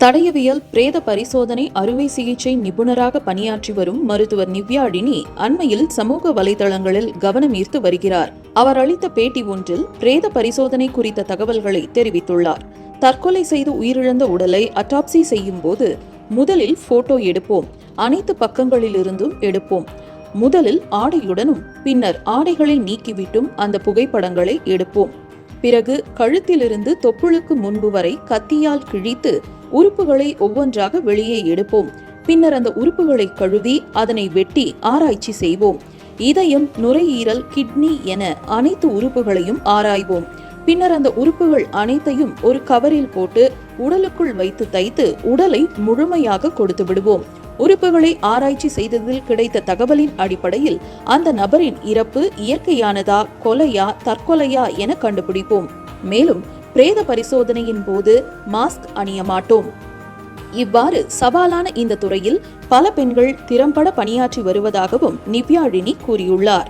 தடயவியல் பிரேத பரிசோதனை அறுவை சிகிச்சை நிபுணராக பணியாற்றி வரும் மருத்துவர் நிவ்யாடினி அண்மையில் சமூக வலைதளங்களில் கவனம் ஈர்த்து வருகிறார். அவர் அளித்த பேட்டி ஒன்றில் பிரேத பரிசோதனை குறித்த தகவல்களை தெரிவித்துள்ளார். தற்கொலை செய்து உயிரிழந்த உடலை அட்டாப்சி செய்யும் போது முதலில் போட்டோ எடுப்போம். அனைத்து பக்கங்களிலிருந்தும் எடுப்போம். முதலில் ஆடையுடனும் பின்னர் ஆடைகளை நீக்கிவிட்டும் அந்த புகைப்படங்களை எடுப்போம். பிறகு கழுத்திலிருந்து தொப்புளுக்கு முன்பு வரை கத்தியால் கிழித்து உறுப்புகளை ஒவ்வொன்றாக வெளியே எடுப்போம். பின்னர் அந்த உறுப்புகளை கழுவி அதனை வெட்டி ஆராய்ச்சி செய்வோம். இதயம் நுரையீரல் கிட்னி என அனைத்து உறுப்புகளையும் ஆராய்வோம். பின்னர் அந்த உறுப்புகள் அனைத்தையும் ஒரு கவரில் போட்டு உடலுக்குள் வைத்து தைத்து உடலை முழுமையாக கொடுத்து விடுவோம். உறுப்புகளை ஆராய்ச்சி செய்ததில் கிடைத்த தகவலின் அடிப்படையில் அந்த நபரின் இறப்பு இயற்கையானதா கொலையா தற்கொலையா என கண்டுபிடிப்போம். மேலும் பிரேத பரிசோதனையின் போது மாஸ்க் அணிய மாட்டோம். இவ்வாறு சவாலான இந்த துறையில் பல பெண்கள் திறம்பட பணியாற்றி வருவதாகவும் நிவ்யாழினி கூறியுள்ளார்.